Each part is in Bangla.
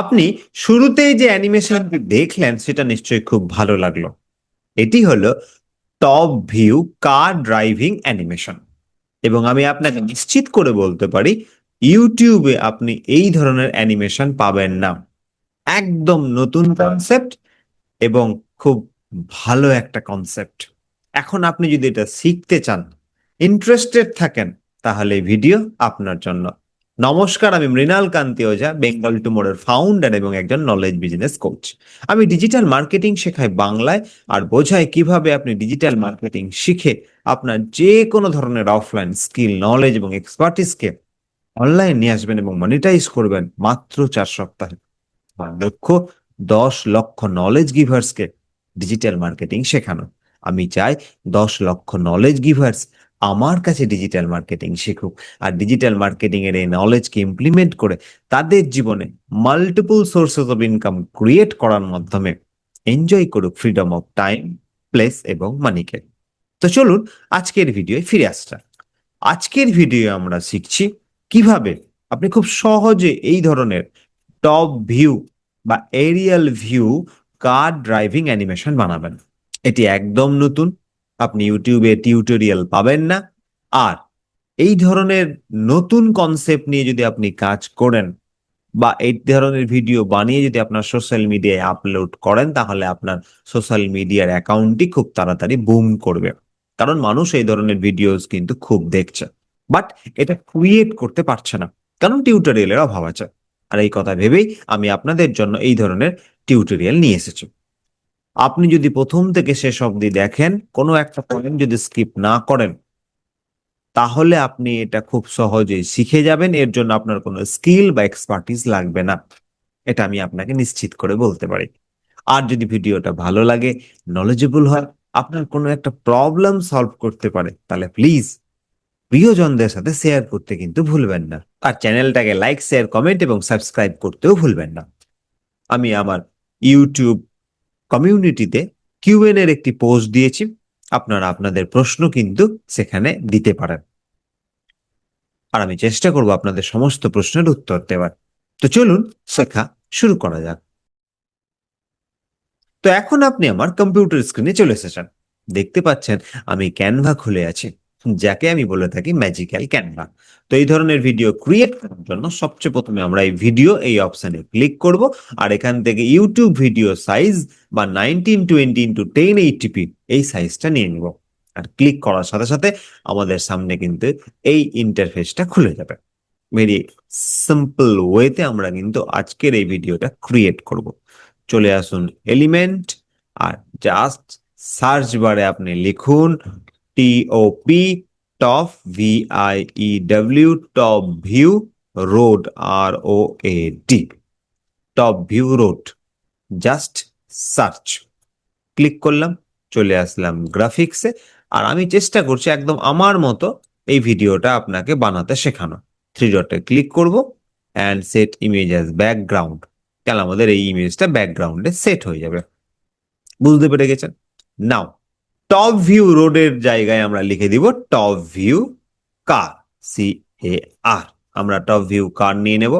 আপনি শুরুতেই যে অ্যানিমেশনটি দেখলেন, সেটা নিশ্চয়ই খুব ভালো লাগল। এটি হলো top view car driving animation এবং আমি আপনাকে নিশ্চিত করে বলতে পারি, ইউটিউবে আপনি এই ধরনের অ্যানিমেশন পাবেন না। একদম নতুন কনসেপ্ট এবং খুব ভালো একটা কনসেপ্ট এখন আপনি যদি এটা শিখতে চান ইন্টারেস্টেড থাকেন, তাহলে ভিডিও আপনার জন্য। নমস্কার, আমি মৃণাল কান্তি ওঝা বেঙ্গল টুমোরের ফাউন্ডার এবং একজন নলেজ বিজনেস কোচ আমি ডিজিটাল মার্কেটিং শেখাই বাংলায় আর বোঝাই কীভাবে আপনি ডিজিটাল মার্কেটিং শিখে আপনার যে কোনো ধরনের অফলাইন স্কিল নলেজ এবং এক্সপার্টিসকে অনলাইন নিয়ে আসবেন এবং মনিটাইজ করবেন মাত্র চার সপ্তাহে। লক্ষ্য দশ লক্ষ নলেজ গিভার্সকে ডিজিটাল মার্কেটিং শেখানো। আমি চাই দশ লক্ষ নলেজ গিভার্স আমার কাছে ডিজিটাল মার্কেটিং শিখুক আর ডিজিটাল মার্কেটিং এর এই নলেজকে ইমপ্লিমেন্ট করে তাদের জীবনে multiple sources of income create করার মাধ্যমে এনজয় করুক ফ্রিডম অফ টাইম প্লেস এবং মানিকে তো চলুন আজকের ভিডিওয়ে ফিরে আসটা আজকের ভিডিও আমরা শিখছি কীভাবে আপনি খুব সহজে এই ধরনের টপ ভিউ বা aerial view car driving animation বানাবেন। এটি একদম নতুন আপনি ইউটিউবে টিউটোরিয়াল পাবেন না। আর এই ধরনের নতুন কনসেপ্ট নিয়ে যদি আপনি কাজ করেন বা এই ধরনের ভিডিও বানিয়ে যদি আপনার সোশ্যাল মিডিয়ায় আপলোড করেন, তাহলে আপনার সোশ্যাল মিডিয়ার অ্যাকাউন্টটি খুব তাড়াতাড়ি বুম করবে। কারণ মানুষ এই ধরনের ভিডিওস কিন্তু খুব দেখছে। বাট এটা ক্রিয়েট করতে পারছে না। কারণ টিউটোরিয়ালের অভাব আছে। আর এই কথা ভেবেই আমি আপনাদের জন্য এই ধরনের টিউটোরিয়াল নিয়ে এসেছি। আপনি যদি প্রথম থেকে শেষ অবধি দেখেন, কোনো একটা পয়েন্ট যদি স্কিপ না করেন, তাহলে আপনি এটা খুব সহজেই শিখে যাবেন। এর জন্য আপনার কোনো স্কিল বা এক্সপার্টিস লাগবে না। এটা আমি আপনাকে নিশ্চিত করে বলতে পারি। আর যদি ভিডিওটা ভালো লাগে নলেজেবল হয়, আপনার কোনো একটা প্রবলেম সলভ করতে পারে, তাহলে প্লিজ প্রিয়জনদের সাথে শেয়ার করতে কিন্তু ভুলবেন না। আর চ্যানেলটাকে লাইক শেয়ার কমেন্ট এবং সাবস্ক্রাইব করতেও ভুলবেন না। আমি আমার ইউটিউব কমিউনিটিতে কিউএন এর একটি পোস্ট দিয়েছি। আপনারা আপনাদের প্রশ্ন কিন্তু সেখানে দিতে পারেন। আর আমি চেষ্টা করব আপনাদের সমস্ত প্রশ্নের উত্তর দেওয়ার। তো চলুন শেখা শুরু করা যাক। তো এখন আপনি আমার কম্পিউটার স্ক্রিনে চলে এসেছেন। দেখতে পাচ্ছেন আমি ক্যানভা খুলে আছি। যাকে আমি বলে থাকি ম্যাজিক্যাল ক্যানভা তো এই ধরনের ভিডিও ক্রিয়েট করার জন্য সবচেয়ে প্রথমে আমরা এই ভিডিও এই অপশানে ক্লিক করব, আর এখান থেকে ইউটিউব ভিডিও সাইজ বা nineteen twenty into ten eighty p এই সাইজটা নিয়ে নিব। আর ক্লিক করার সাথে সাথে আমাদের সামনে কিন্তু এই ইন্টারফেসটা খুলে যাবে। ভেরি সিম্পল ওয়েতে আমরা কিন্তু আজকের এই ভিডিওটা ক্রিয়েট করব। চলে আসুন এলিমেন্ট আর জাস্ট সার্চ বারে আপনি লিখুন T O P top V I E W top view road R O A D top view road just search click করলাম, চলে আসলাম গ্রাফিক্সে আর আমি চেষ্টা করছি একদম আমার মতো এই ভিডিওটা আপনাকে বানাতে শেখানো। থ্রি ডটে ক্লিক করব and set image as background তাহলে আমাদের এই ইমেজটা ব্যাকগ্রাউন্ডে সেট হয়ে যাবে। বুঝতে পেরে গেছেন? নাও টপ ভিউ রোডের জায়গায় আমরা লিখে দিব top view car C A R আমরা টপ ভিউ কার নিয়ে নেব।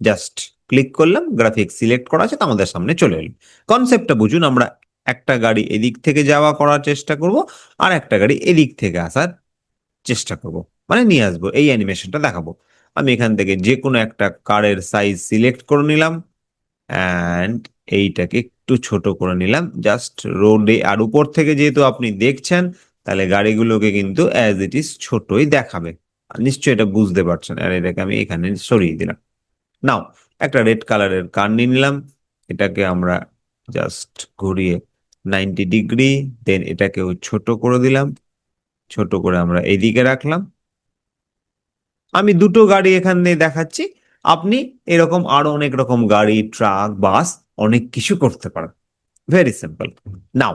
জাস্ট ক্লিক করলাম গ্রাফিক সিলেক্ট করা আছে, তো আমাদের সামনে চলে এলো। কনসেপ্টটা বুঝুন, আমরা একটা গাড়ি এদিক থেকে যাওয়া করার চেষ্টা করব, আর একটা গাড়ি এদিক থেকে আসার চেষ্টা করব। মানে নিয়ে আসব, এই অ্যানিমেশনটা দেখাবো। আমি এখান থেকে যে কোনো একটা কারের সাইজ সিলেক্ট করে নিলাম অ্যান্ড এইটাকে একটু ছোট করে নিলাম। জাস্ট রোডে আর উপর থেকে যেহেতু আপনি দেখছেন, তাহলে গাড়িগুলোকে কিন্তু অ্যাজ ইট ইজ ছোটই দেখাবে। নিশ্চয়ই এটা বুঝতে পারছেন। আর এটাকে আমি এখানে সরিয়ে দিলাম। নাও একটা রেড কালারের কার নিয়ে নিলাম। এটাকে আমরা জাস্ট ঘুরিয়ে নাইনটি ডিগ্রি দেন এটাকেও ছোট করে দিলাম। ছোট করে আমরা এদিকে রাখলাম। আমি দুটো গাড়ি এখানে দেখাচ্ছি। আপনি এরকম আরও অনেক রকম গাড়ি ট্রাক বাস অনেক কিছু করতে পারেন ভেরি সিম্পল নাও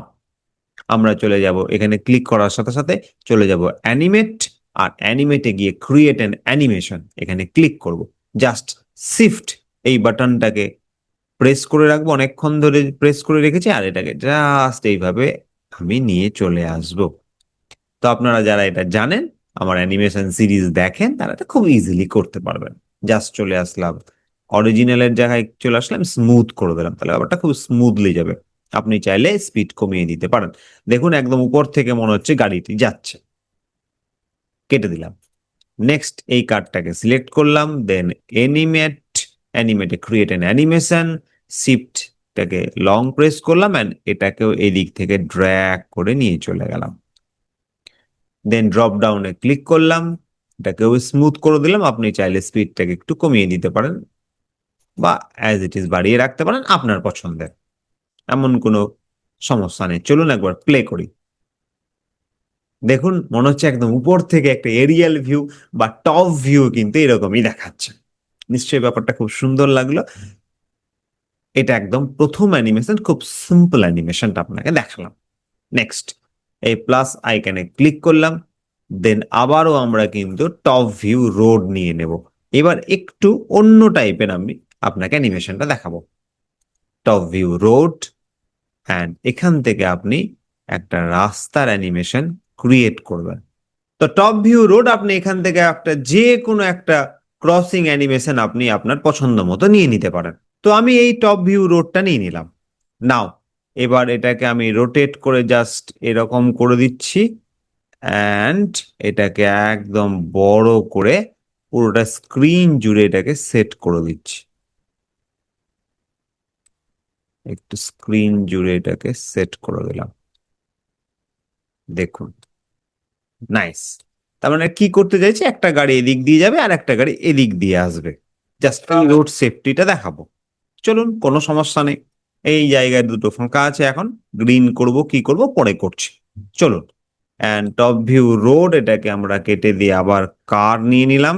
আমরা চলে যাব এখানে ক্লিক করার সাথে সাথে চলে যাব অ্যানিমেট আর অ্যানিমেটে গিয়ে ক্রিয়েট অ্যান অ্যানিমেশন এখানে ক্লিক করব। জাস্ট শিফট এই বাটনটাকে প্রেস করে রাখব, অনেকক্ষণ ধরে প্রেস করে রেখেছি আর এটাকে জাস্ট এইভাবে আমি নিয়ে চলে আসব। তো আপনারা যারা এটা জানেন, আমার অ্যানিমেশন সিরিজ দেখেন, তারা এটা খুব ইজিলি করতে পারবেন। জাস্ট চলে আসলাম। অরিজিনালের জায়গায় চলে আসলাম স্মুথ করে দিলাম। তাহলে ব্যাপারটা খুব স্মুথলি যাবে। আপনি চাইলে স্পিড কমিয়ে দিতে পারেন। দেখুন, একদম উপর থেকে মনে হচ্ছে গাড়িটি যাচ্ছে। কেটে দিলাম। নেক্সট এই কার্ডটাকে সিলেক্ট করলাম দেন এনিমেট অ্যানিমেটে ক্রিয়েট অ্যান অ্যানিমেশন শিফটটাকে লং প্রেস করলাম অ্যান্ড এটাকেও এই দিক থেকে ড্র্যাগ করে নিয়ে চলে গেলাম। দেন ড্রপ ডাউনে ক্লিক করলাম। এটাকেও স্মুথ করে দিলাম। আপনি চাইলে স্পিডটাকে একটু কমিয়ে দিতে পারেন। বা অ্যাজ ইট ইজ বাড়িয়ে রাখতে পারেন আপনার পছন্দের। এমন কোনো সমস্যা নেই। চলুন একবার প্লে করি। দেখুন, মনে হচ্ছে একদম উপর থেকে একটা এরিয়াল ভিউ বা টপ ভিউ কিন্তু এরকমই দেখাচ্ছে। নিশ্চয়ই ব্যাপারটা খুব সুন্দর লাগল। এটা একদম প্রথম অ্যানিমেশন খুব সিম্পল অ্যানিমেশনটা আপনাকে দেখালাম। নেক্সট এই প্লাস আইকনে ক্লিক করলাম দেন আবারও আমরা কিন্তু টপ ভিউ রোড নিয়ে নেব। এবার একটু অন্য টাইপের আমি আপনাকে অ্যানিমেশনটা দেখাবো। টপ ভিউ রোড অ্যান্ড এখান থেকে আপনি একটা রাস্তার অ্যানিমেশন ক্রিয়েট করবেন। তো টপ ভিউ রোড আপনি এখান থেকে একটা যে কোনো একটা ক্রসিং অ্যানিমেশন আপনি আপনার পছন্দ মতো নিয়ে নিতে পারেন। তো আমি এই টপ ভিউ রোডটা নিয়ে নিলাম। নাও এবার এটাকে আমি রোটেট করে জাস্ট এরকম করে দিচ্ছি অ্যান্ড এটাকে একদম বড় করে পুরোটা স্ক্রিন জুড়ে এটাকে সেট করে দিচ্ছি। একটু স্ক্রিন জুড়ে এটাকে সেট করে দিলাম। দেখুন। নাইস তার মানে কি করতে চাইছি? একটা গাড়ি এদিক দিয়ে যাবে আর একটা গাড়ি এদিক দিয়ে আসবে। জাস্ট এই রোড সেফটিটা দেখাবো। চলুন, কোনো সমস্যা নেই। এই জায়গায় দুটো ফাঁকা আছে এখন। গ্রিন করব, কি করব? পরে করছি। চলুন। অ্যান্ড টপ ভিউ রোড এটাকে আমরা কেটে দিয়ে আবার কার নিয়ে নিলাম।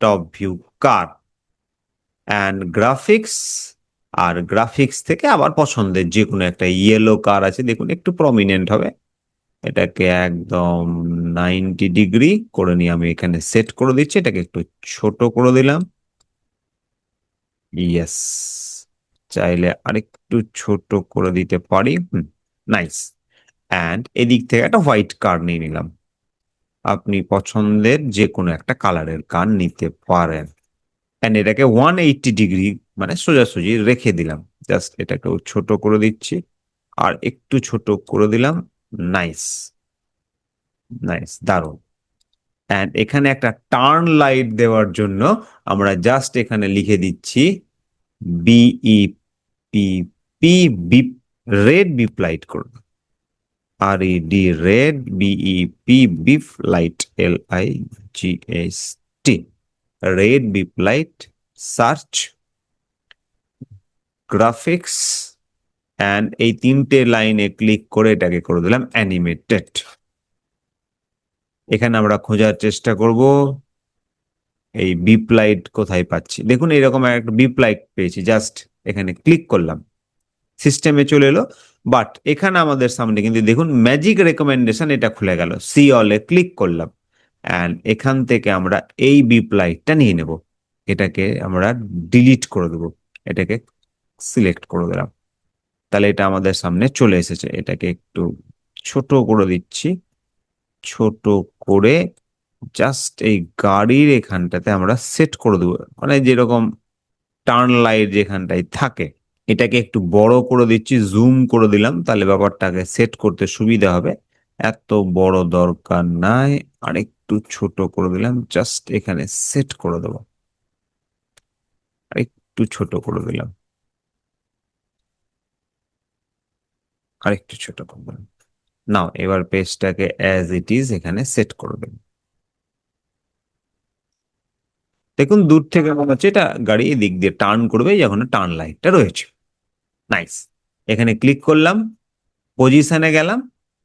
Top view car and graphics R graphics থেকে আবার পছন্দের যে কোনো একটা ইয়েলো কার আছে, দেখুন, একটু প্রমিনেন্ট হবে। এটাকে একদম নাইনটি ডিগ্রি করে নিয়ে আমি এখানে সেট করে দিচ্ছি। এটাকে একটু ছোট করে দিলাম। ইয়েস চাইলে আরেকটু ছোট করে দিতে পারি। নাইস অ্যান্ড এদিক থেকে একটা হোয়াইট কার নিয়ে নিলাম। আপনি পছন্দের যে কোনো একটা কালারের কার নিতে পারেন। অ্যান্ড এটাকে ওয়ান এইটটি ডিগ্রি মানে সোজাসুজি রেখে দিলাম। জাস্ট এটাকেও ছোট করে দিচ্ছি আর একটু ছোট করে দিলাম। নাইস নাইস দারুণ। অ্যান্ড এখানে একটা টার্ন লাইট দেওয়ার জন্য আমরা জাস্ট এখানে লিখে দিচ্ছি B E P P beep red beep light করব। R E D red B E P beep light L I G S T red beep light search graphics and এই তিনটে লাইনে ক্লিক করে এটাকে করে দিলাম অ্যানিমেটেড এখানে আমরা খোঁজার চেষ্টা করব। এই বিপ লাইট কোথায় পাচ্ছি? দেখুন, এরকম একটা বিপ লাইট পেয়েছি জাস্ট এখানে ক্লিক করলাম। সিস্টেমে চলে এলো বাট এখানে আমাদের সামনে কিন্তু দেখুন ম্যাজিক রেকমেন্ডেশন এটা খুলে গেল। সি অলে ক্লিক করলাম। অ্যান্ড এখান থেকে আমরা এই বিপ লাইটটা নিয়ে নেব। এটাকে আমরা ডিলিট করে দেবো। এটাকে সিলেক্ট করে দিলাম। তাহলে এটা আমাদের সামনে চলে এসেছে। এটাকে একটু ছোট করে দিচ্ছি। ছোট করে জাস্ট এই গাড়ির এখানটাতে আমরা সেট করে দেবো। মানে যেরকম টার্ন লাইট যেখানটায় থাকে, এটাকে একটু বড় করে দিচ্ছি জুম করে দিলাম। তাহলে ব্যাপারটাকে সেট করতে সুবিধা হবে। এত বড় দরকার নাই। আর একটু ছোট করে দিলাম জাস্ট এখানে সেট করে দেবো। আরেকটু ছোট করে দিলাম। আর একটু ছোট করে দিলাম। নাও এবার পেজটাকে অ্যাজ ইট ইজ এখানে সেট করে দেব। দেখুন, দূর থেকে মনে হচ্ছে এটা গাড়ি এদিক দিয়ে টার্ন করবে যখন টার্ন লাইটটা রয়েছে। নাইস এখানে ক্লিক করলাম পজিশনে গেলাম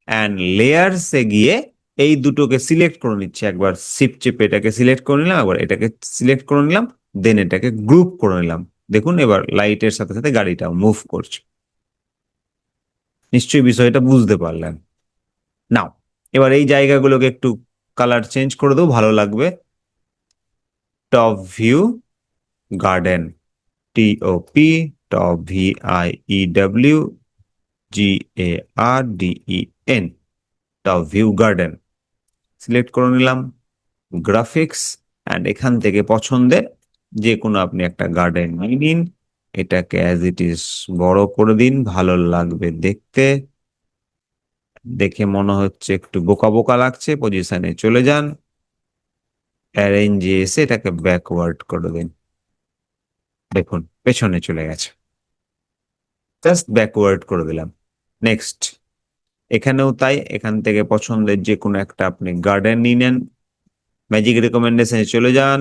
অ্যান্ড লেয়ার্সে গিয়ে এই দুটোকে সিলেক্ট করে নিচ্ছি। একবার সিপ চেপে এটাকে সিলেক্ট করে নিলাম, একবার এটাকে সিলেক্ট করে নিলাম দেন এটাকে গ্রুপ করে নিলাম। দেখুন, এবার লাইটের সাথে সাথে গাড়িটা মুভ করছে। নিশ্চয়ই বিষয়টা বুঝতে পারলেন। নাও এবার এই জায়গাগুলোকে একটু কালার চেঞ্জ করে দেবো, ভালো লাগবে। Top view garden T O P top V I E W G A R D E N top view garden select করে নিলাম গ্রাফিক্স অ্যান্ড এখান থেকে পছন্দের যে কোনো আপনি একটা গার্ডেন নিয়ে নিন। এটাকে অ্যাজ ইট ইজ বড় করে দিন, ভালো লাগবে দেখতে। দেখে মনে হচ্ছে একটু বোকা বোকা লাগছে পজিশনে চলে যান। অ্যারেঞ্জে এসে এটাকে ব্যাকওয়ার্ড করে দিন। দেখুন, পেছনে চলে গেছে। জাস্ট ব্যাকওয়ার্ড করে দিলাম। নেক্সট এখানেও তাই, এখান থেকে পছন্দের যে কোনো একটা আপনি গার্ডেন নিয়ে নেন ম্যাজিক রেকমেন্ডেশনে চলে যান,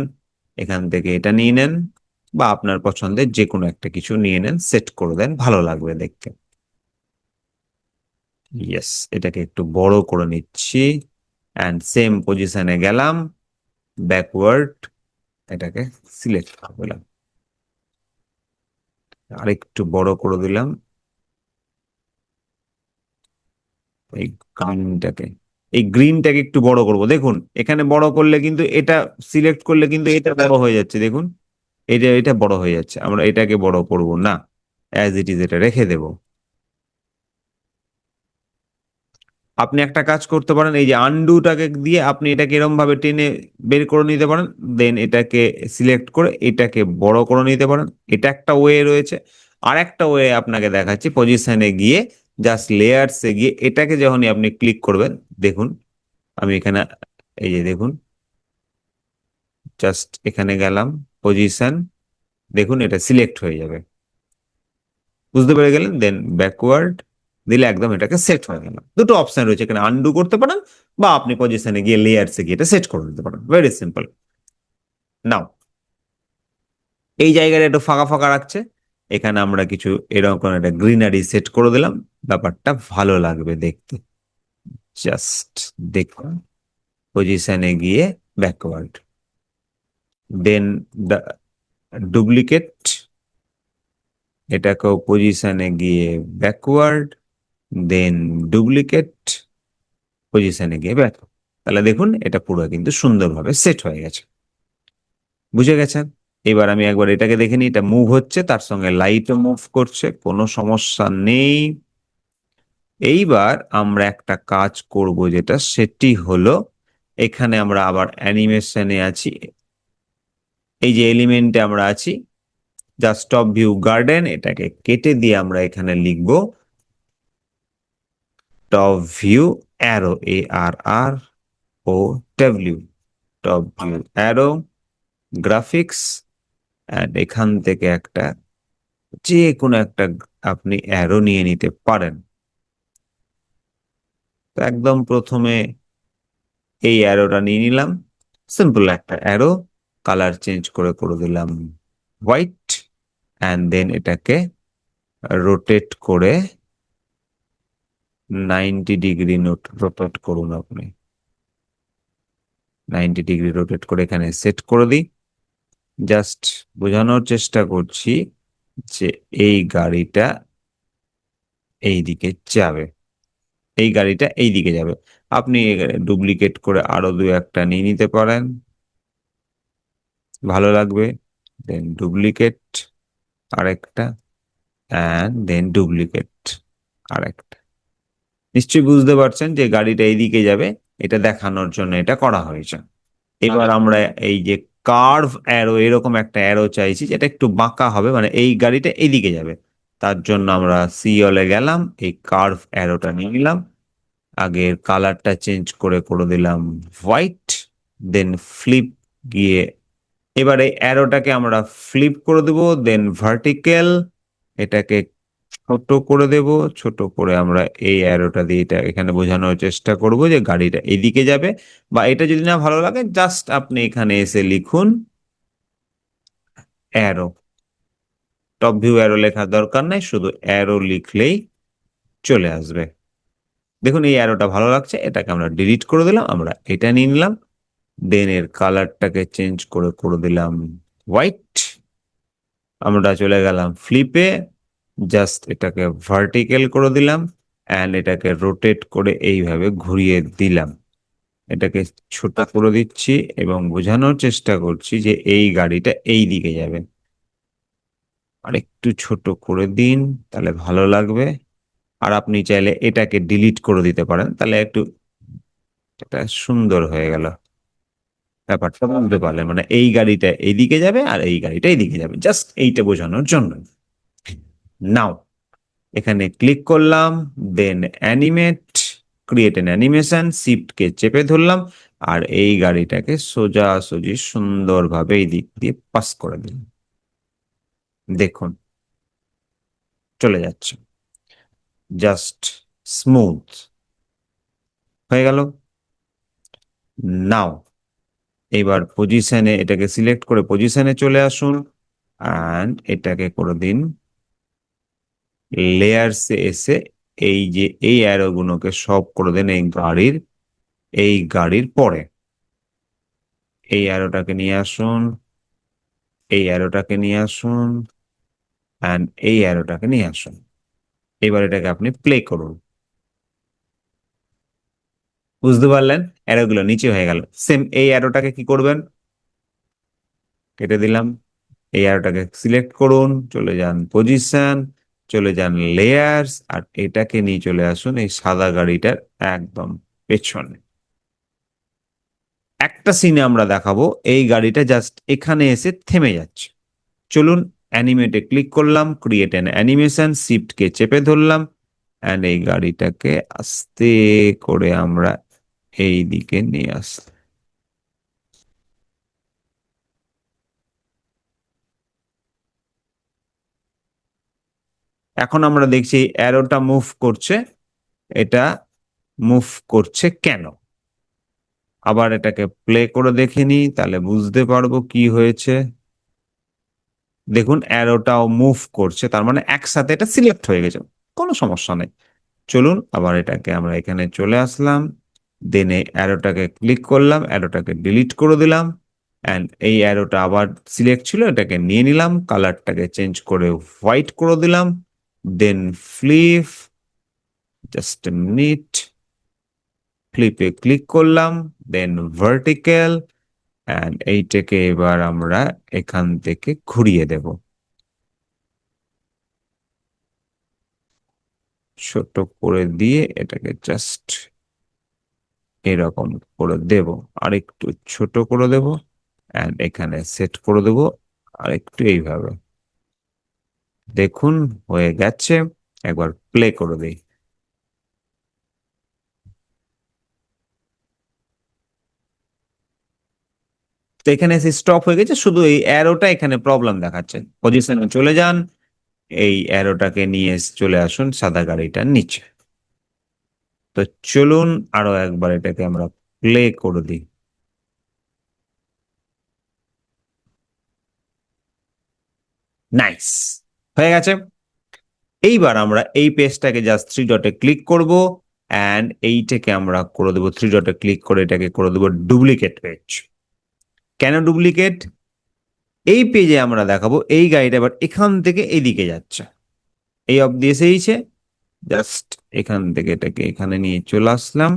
এখান থেকে এটা নিয়ে নেন বা আপনার পছন্দের যে কোনো একটা কিছু নিয়ে নেন সেট করে দেন, ভালো লাগবে দেখতে। ইয়েস এটাকে একটু বড় করে নিচ্ছি অ্যান্ড সেম পজিশনে গেলাম ব্যাকওয়ার্ড এটাকে সিলেক্ট করে দিলাম। আরেকটু বড় করে দিলাম। এই গ্রিনটাকে এই গ্রিনটাকে একটু বড় করব। দেখুন, এখানে বড় করলে কিন্তু এটা সিলেক্ট করলে কিন্তু এটা বড় হয়ে যাচ্ছে, দেখুন। এটা এটা বড় হয়ে যাচ্ছে, আমরা এটাকে বড় করব না অ্যাজ ইট ইজ এটা রেখে দেব। আপনি একটা কাজ করতে পারেন, এই যে আন্ডুটাকে দিয়ে আপনি এটাকে এরকম ভাবে টেনে বের করে নিতে পারেন দেন এটাকে সিলেক্ট করে এটাকে বড় করে নিতে পারেন। এটা একটা ওয়ে রয়েছে। আর একটা ওয়ে আপনাকে দেখাচ্ছি পজিশনে গিয়ে জাস্ট লেয়ার্সে গিয়ে এটাকে যখনই আপনি ক্লিক করবেন, দেখুন, আমি এখানে, এই যে দেখুন জাস্ট এখানে গেলাম পজিশন দেখুন এটা সিলেক্ট হয়ে যাবে। বুঝতে পেরে গেলেন? দেন ব্যাকওয়ার্ড দিলে একদম এটাকে সেট হয়ে গেল। দুটো অপশন রয়েছে এখানে আনডু করতে পারেন বা আপনি পজিশনে গিয়ে লেয়ার্সে গিয়ে এটা সেট করে দিতে পারেন। ভেরি সিম্পল নাও এই জায়গাটা একটু ফাঁকা ফাঁকা রাখছে। এখানে আমরা কিছু এরকম একটা গ্রিনারি সেট করে দিলাম। ব্যাপারটা ভালো লাগবে দেখতে। জাস্ট দেখুন। পজিশনে গিয়ে ব্যাকওয়ার্ড দেন ডুপ্লিকেট এটাকেও পজিশনে গিয়ে ব্যাকওয়ার্ড দেন ডুপ্লিকেট পজিশনে গিয়ে ব্যাক তাহলে দেখুন, এটা পুরো কিন্তু সুন্দরভাবে সেট হয়ে গেছে। বুঝে গেছেন? এবার আমি একবার এটাকে দেখে নিই, এটা মুভ হচ্ছে, তার সঙ্গে লাইটও মুভ করছে, কোনো সমস্যা নেই। এইবার আমরা একটা কাজ করব যেটা, সেটি হলো এখানে আমরা আবার অ্যানিমেশনে আছি। এই যে এলিমেন্টে আমরা আছি জাস্ট টপ ভিউ গার্ডেন এটাকে কেটে দিয়ে আমরা এখানে লিখব top view arrow A R R O W top view arrow graphics and এখান থেকে একটা যে কোনো একটা আপনি অ্যারো নিয়ে নিতে পারেন। তো একদম প্রথমে এই অ্যারোটা নিয়ে নিলাম। সিম্পল একটা অ্যারো কালার চেঞ্জ করে করে দিলাম হোয়াইট অ্যান্ড দেন এটাকে রোটেট করে নাইনটি ডিগ্রি নোট রোটেট করুন আপনি। নাইনটি ডিগ্রি রোটেট করে এখানে সেট করে দিই। জাস্ট বোঝানোর চেষ্টা করছি যে এই গাড়িটা এই দিকে যাবে। এই গাড়িটা এই দিকে যাবে। আপনি ডুপ্লিকেট করে আরও দু একটা নিয়ে নিতে পারেন। ভালো লাগবে। দেন ডুপ্লিকেট আরেকটা অ্যান্ড দেন ডুপ্লিকেট আরেকটা। নিশ্চয়ই বুঝতে পারছেন যে গাড়িটা এইদিকে যাবে। এটা দেখানোর জন্য এটা করা হয়েছে। এবার আমরা এই যে কার্ভ অ্যারো, এরকম একটা অ্যারো চাইছি যেটা একটু বাঁকা হবে মানে এই গাড়িটা এইদিকে যাবে। তার জন্য আমরা সিওলে গেলাম, এই কার্ভ অ্যারোটা নিয়ে নিলাম। আগের কালারটা চেঞ্জ করে করে দিলাম হোয়াইট, দেন ফ্লিপ গিয়ে এবার এই অ্যারোটাকে আমরা ফ্লিপ করে দেব, দেন ভার্টিক্যাল, এটাকে ছোট করে দেব, ছোট করে আমরা এই অ্যারোটা দিয়ে এটা এখানে বোঝানোর চেষ্টা করব যে গাড়িটা এদিকে যাবে বা এটা যদি না ভালো লাগে জাস্ট আপনি এখানে এসে লিখুন অ্যারো টপ ভিউ অ্যারো লেখার দরকার নাই, শুধু অ্যারো লিখলেই চলে আসবে। দেখুন, এই অ্যারোটা ভালো লাগছে, এটাকে আমরা ডিলিট করে দিলাম, আমরা এটা নিয়ে নিলাম। দেন এর কালারটাকে চেঞ্জ করে করে দিলাম হোয়াইট আমরা চলে গেলাম ফ্লিপে জাস্ট এটাকে ভার্টিক্যাল করে দিলাম অ্যান্ড এটাকে রোটেট করে এইভাবে ঘুরিয়ে দিলাম। এটাকে ছোট করে দিচ্ছি এবং বোঝানোর চেষ্টা করছি যে এই গাড়িটা এই দিকে যাবে। আর একটু ছোট করে দিন, তাহলে ভালো লাগবে। আর আপনি চাইলে এটাকে ডিলিট করে দিতে পারেন, তাহলে একটু এটা সুন্দর হয়ে গেল। ব্যাপারটা বুঝতে পারলেন মানে এই গাড়িটা এইদিকে যাবে আর এই গাড়িটা এইদিকে যাবে। জাস্ট এইটা বোঝানোর জন্য। নাও। এখানে ক্লিক করলাম then animate create an animation শিফটকে চেপে ধরলাম, আর এই গাড়িটাকে সোজা সোজি সুন্দরভাবে এই দিক দিয়ে পাস করে দিলাম। দেখুন, চলে যাচ্ছে। জাস্ট স্মুথ হয়ে গেল। নাও। এবার পজিশনে এটাকে সিলেক্ট করে পজিশনে চলে আসুন অ্যান্ড এটাকে করে দিন লেয়ারসে এসে এই যে এই অ্যারোগুলোকে সব করে দেন এই গাড়ির এই গাড়ির পরে। এই অ্যারোটাকে নিয়ে আসুন, এই অ্যারোটাকে নিয়ে আসুন অ্যান্ড এই অ্যারোটাকে নিয়ে আসুন। এবার এটাকে আপনি প্লে করুন। বুঝতে পারলেন? অ্যারোগুলো নিচে হয়ে গেল। সেম এই অ্যারোটাকে কি করবেন? কেটে দিলাম। এই অ্যারোটাকে সিলেক্ট করুন, চলে যান পজিশন চলে যান লেয়ার্স, আর এটাকে নিয়ে চলে আসুন এই সাদা গাড়িটার একদম পেছনে। একটা সিনে আমরা দেখাবো, এই গাড়িটা জাস্ট এখানে এসে থেমে যাচ্ছে। চলুন অ্যানিমেটে ক্লিক করলাম ক্রিয়েট অ্যান অ্যানিমেশন শিফটকে চেপে ধরলাম অ্যান্ড এই গাড়িটাকে আস্তে করে আমরা এই দিকে নিয়ে আসলাম। এখন আমরা দেখছি অ্যারোটা মুভ করছে। এটা মুভ করছে কেন? আবার এটাকে প্লে করে দেখে নিই, তাহলে বুঝতে পারব কি হয়েছে। দেখুন অ্যারোটাও মুভ করছে, তার মানে একসাথে এটা সিলেক্ট হয়ে গেছে, কোনো সমস্যা নেই। চলুন, আবার এটাকে আমরা এখানে চলে আসলাম। দেন এই অ্যারোটাকে ক্লিক করলাম অ্যারোটাকে ডিলিট করে দিলাম। অ্যান্ড এই অ্যারোটা আবার সিলেক্ট ছিল, এটাকে নিয়ে নিলাম কালারটাকে চেঞ্জ করে হোয়াইট করে দিলাম। দেন ফ্লিপ জাস্ট মিনিট ফ্লিপে ক্লিক করলাম দেন ভার্টিক্যাল অ্যান্ড এইটাকে এবার আমরা এখান থেকে ঘুরিয়ে দেব। ছোট করে দিয়ে এটাকে জাস্ট এরকম করে দেব। আর একটু ছোট করে দেব অ্যান্ড এখানে সেট করে দেব আর একটু এইভাবে। দেখুন, হয়ে গেছে। একবার প্লে করে দিই। তো এখানে এসে স্টপ হয়ে গেছে। শুধু এই অ্যারোটা এখানে প্রবলেম দেখাচ্ছে। পজিশনে চলে যান। এই অ্যারোটাকে নিয়ে চলে আসুন সাদা গাড়িটার নিচে। তো চলুন আরও একবার এটাকে আমরা প্লে করে দিই। নাইস হয়ে গেছে। এইবার আমরা এই পেজটাকে জাস্ট থ্রি ডটে ক্লিক করব অ্যান্ড এইটাকে আমরা করে দেবো থ্রি ডটে ক্লিক করে এটাকে করে দেবো ডুপ্লিকেট পেজ কেন ডুপ্লিকেট এই পেজে আমরা দেখাবো, এই গাড়িটা এবার এখান থেকে এইদিকে যাচ্ছে। এই অব অবধি এসেইছে জাস্ট এখান থেকে এটাকে এখানে নিয়ে চলে আসলাম।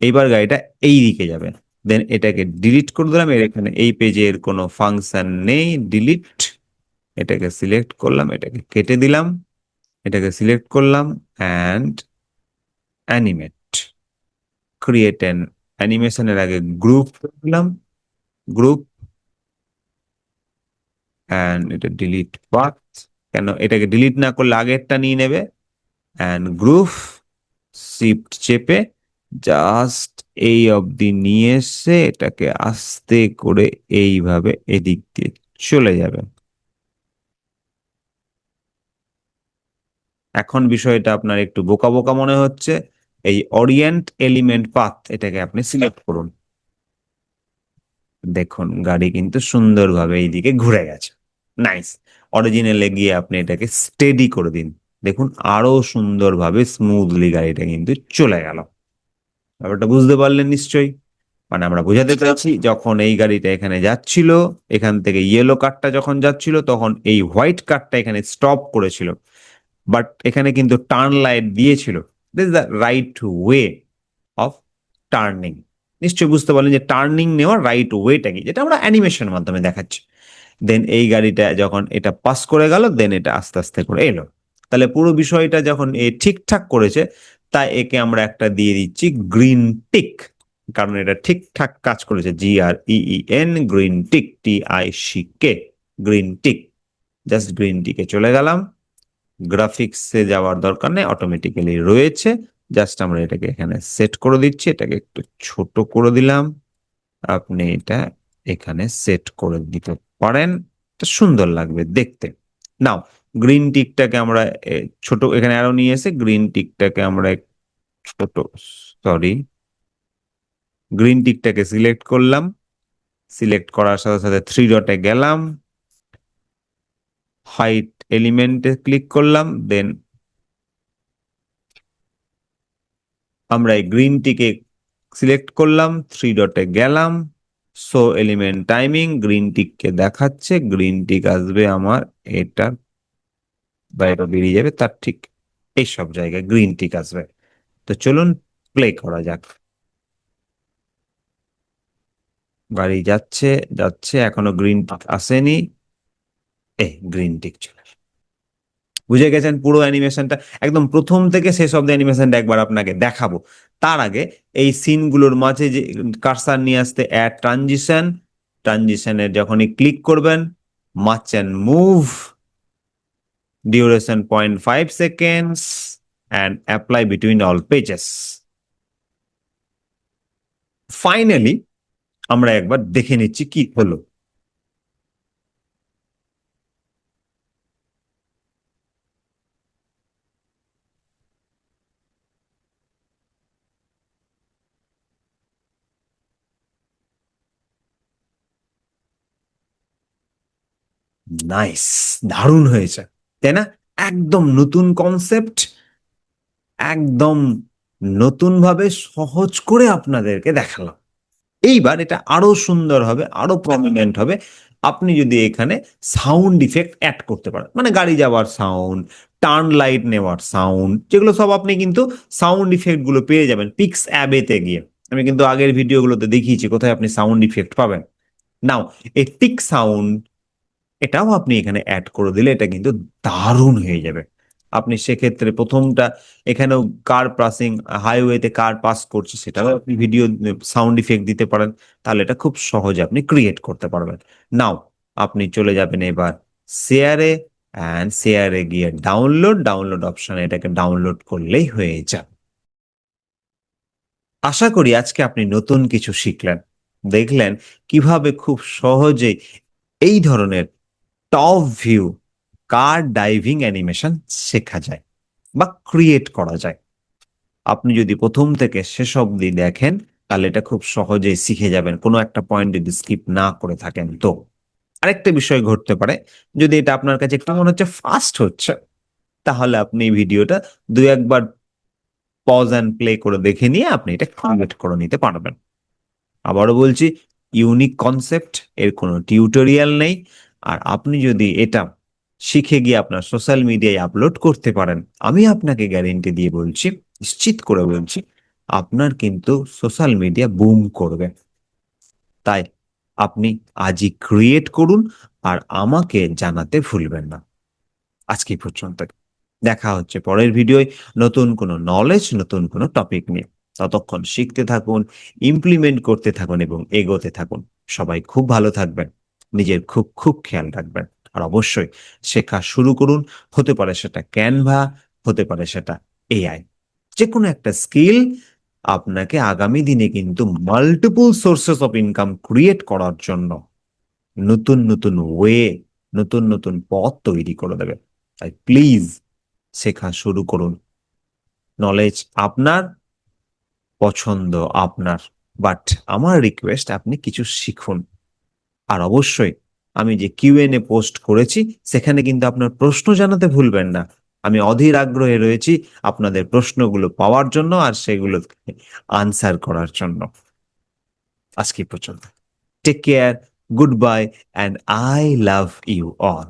এইবার গাড়িটা এই দিকে যাবে। দেন এটাকে ডিলিট করে দিলাম, এর এখানে এই পেজের কোনো ফাংশন নেই ডিলিট এটাকে সিলেক্ট করলাম, এটাকে কেটে দিলাম, এটাকে সিলেক্ট করলাম অ্যান্ড অ্যানিমেট ক্রিয়েট অ্যান অ্যানিমেশনের আগে গ্রুপ দিলাম গ্রুপ অ্যান্ড এটা ডিলিট পাথ কেন এটাকে ডিলিট না করলে আগেরটা নিয়ে নেবে অ্যান্ড গ্রুপ শিফট চেপে জাস্ট এই অবধি নিয়ে এসে এটাকে আস্তে করে এইভাবে এদিক দিয়ে চলে যাবে। এখন বিষয়টা আপনার একটু বোকা বোকা মনে হচ্ছে। এই অরিয়েন্ট এলিমেন্ট পাথ এটাকে আপনি সিলেক্ট করুন। দেখুন, গাড়ি কিন্তু সুন্দরভাবে এইদিকে ঘুরে গেছে। নাইস অরিজিনালে গিয়ে আপনি এটাকে স্টেডি করে দিন। দেখুন, আরও সুন্দরভাবে স্মুথলি গাড়িটা কিন্তু চলে গেল। ব্যাপারটা বুঝতে পারলেন নিশ্চয়ই? মানে আমরা বোঝাতে চাচ্ছি, যখন এই গাড়িটা এখানে যাচ্ছিল, এখান থেকে ইয়েলো কারটা যখন যাচ্ছিল, তখন এই হোয়াইট কারটা এখানে স্টপ করেছিল। বাট এখানে কিন্তু টার্ন লাইট দিয়েছিল। This the right way of turning নিশ্চয়ই বুঝতে পারলেন যে টার্নিং নেওয়ার রাইট ওয়েটা কি, যেটা আমরা অ্যানিমেশনের মাধ্যমে দেখাচ্ছি। দেন এই গাড়িটা যখন এটা পাস করে গেল দেন এটা আস্তে আস্তে করে এলো। তাহলে পুরো বিষয়টা যখন এ ঠিকঠাক করেছে, তাই একে আমরা একটা দিয়ে দিচ্ছি গ্রিন টিক কারণ এটা ঠিকঠাক কাজ করেছে। G R E N green tick T I C K green tick just green টিকে চলে গেলাম। গ্রাফিক্সে যাওয়ার দরকার নেই অটোমেটিক্যালি রয়েছে। জাস্ট আমরা এটাকে এখানে সেট করে দিচ্ছি, এটাকে একটু ছোট করে দিলাম। আপনি এটা এখানে সেট করে দিতে পারেন। এটা সুন্দর লাগবে দেখতে। নাও গ্রিন টিকটাকে আমরা ছোট, এখানে আরও নিয়ে এসে গ্রিন টিকটাকে আমরা ছোট সরি গ্রিন টিকটাকে সিলেক্ট করলাম। সিলেক্ট করার সাথে সাথে থ্রি ডটে গেলাম। হাইট এলিমেন্টে ক্লিক করলাম দেন আমরা এই গ্রিনটিকে সিলেক্ট করলাম থ্রি ডটে গেলাম সো এলিমেন্ট টাইমিং গ্রিন টিককে দেখাচ্ছে গ্রিন টিক আসবে আমার, এটা বাইরে বেরিয়ে যাবে, তার ঠিক এই সব জায়গায় গ্রিন টিক আসবে। তো চলুন প্লে করা যাক। গাড়ি যাচ্ছে যাচ্ছে, এখনও গ্রিন টিক আসেনি। এ গ্রিন টিক চলে বুঝে গেছেন? পুরো অ্যানিমেশনটা একদম প্রথম থেকে শেষ অব্দি অ্যানিমেশনটা একবার আপনাকে দেখাবো। তার আগে এই সিনগুলোর মাঝে যে কারসার নিয়ে আসতে অ্যাড ট্রানজিশন ট্রানজিশনের যখনই ক্লিক করবেন match and move duration point five seconds and apply between all pages finally আমরা একবার দেখে নিচ্ছি কি হলো। নাইস দারুণ হয়েছে। তাই না? একদম নতুন কনসেপ্ট একদম নতুন ভাবে সহজ করে আপনাদেরকে দেখালাম। এইবার এটা আরও সুন্দর হবে, আরও প্রমিনেন্ট হবে। আপনি যদি এখানে সাউন্ড ইফেক্ট অ্যাড করতে পারেন মানে গাড়ি যাওয়ার সাউন্ড টার্ন লাইট নেওয়ার সাউন্ড যেগুলো সব আপনি কিন্তু সাউন্ড ইফেক্টগুলো পেয়ে যাবেন পিক্স অ্যাবেতে গিয়ে। আমি কিন্তু আগের ভিডিওগুলোতে দেখিয়েছি কোথায় আপনি সাউন্ড ইফেক্ট পাবেন। নাও এই টিক সাউন্ড এটাও আপনি এখানে অ্যাড করে দিলে এটা কিন্তু দারুণ হয়ে যাবে। আপনি সেক্ষেত্রে প্রথমটা এখানেও কার পাসিং হাইওয়েতে কার পাস করছে, সেটাও আপনি ভিডিও সাউন্ড ইফেক্ট দিতে পারেন। তাহলে এটা খুব সহজে আপনি ক্রিয়েট করতে পারবেন। নাও আপনি চলে যাবেন এবার শেয়ারে অ্যান্ড শেয়ারে গিয়ে ডাউনলোড ডাউনলোড অপশনে এটাকে ডাউনলোড করলেই হয়ে যাবে। আশা করি আজকে আপনি নতুন কিছু শিখলেন, দেখলেন কীভাবে খুব সহজে এই ধরনের top view car driving animation শেখা যায় বা ক্রিয়েট করা যায়। আপনি যদি প্রথম থেকে শেষ অবধি দেখেন, তাহলে এটা খুব সহজেই শিখে যাবেন, কোনো একটা পয়েন্ট যদি স্কিপ না করে থাকেন তো। আরেকটা বিষয় ঘটতে পারে, যদি এটা আপনার কাছে একটু মনে হচ্ছে ফাস্ট হচ্ছে, তাহলে আপনি এই ভিডিওটা দু একবার পজ অ্যান্ড প্লে করে দেখে নিয়ে আপনি এটা ক্রিয়েট করে নিতে পারবেন। আবারও বলছি ইউনিক কনসেপ্ট এর কোনো টিউটোরিয়াল নেই। আর আপনি যদি এটা শিখে গিয়ে আপনার সোশ্যাল মিডিয়ায় আপলোড করতে পারেন, আমি আপনাকে গ্যারেন্টি দিয়ে বলছি, নিশ্চিত করে বলছি, আপনার কিন্তু সোশ্যাল মিডিয়া বুম করবে। তাই আপনি আজই ক্রিয়েট করুন আর আমাকে জানাতে ভুলবেন না। আজকে পর্যন্ত দেখা হচ্ছে পরের ভিডিওয় নতুন কোনো নলেজ নতুন কোনো টপিক নিয়ে। ততক্ষণ শিখতে থাকুন ইমপ্লিমেন্ট করতে থাকুন এবং এগোতে থাকুন। সবাই খুব ভালো থাকবেন। নিজের খুব খুব খেয়াল রাখবেন। আর অবশ্যই শেখা শুরু করুন। হতে পারে সেটা ক্যানভা হতে পারে সেটা এআই যে কোনো একটা স্কিল আপনাকে আগামী দিনে কিন্তু multiple sources of income create করার জন্য নতুন নতুন ওয়ে নতুন নতুন পথ তৈরি করে দেবে। তাই প্লিজ শেখা শুরু করুন। নলেজ আপনার, পছন্দ আপনার। বাট আমার রিকোয়েস্ট আপনি কিছু শিখুন। আর অবশ্যই আমি যে কিউএনএ পোস্ট করেছি, সেখানে কিন্তু আপনার প্রশ্ন জানাতে ভুলবেন না। আমি অধীর আগ্রহে রয়েছি আপনাদের প্রশ্নগুলো পাওয়ার জন্য আর সেগুলো আনসার করার জন্য। আজকে পর্যন্ত। Take care good bye and I love you all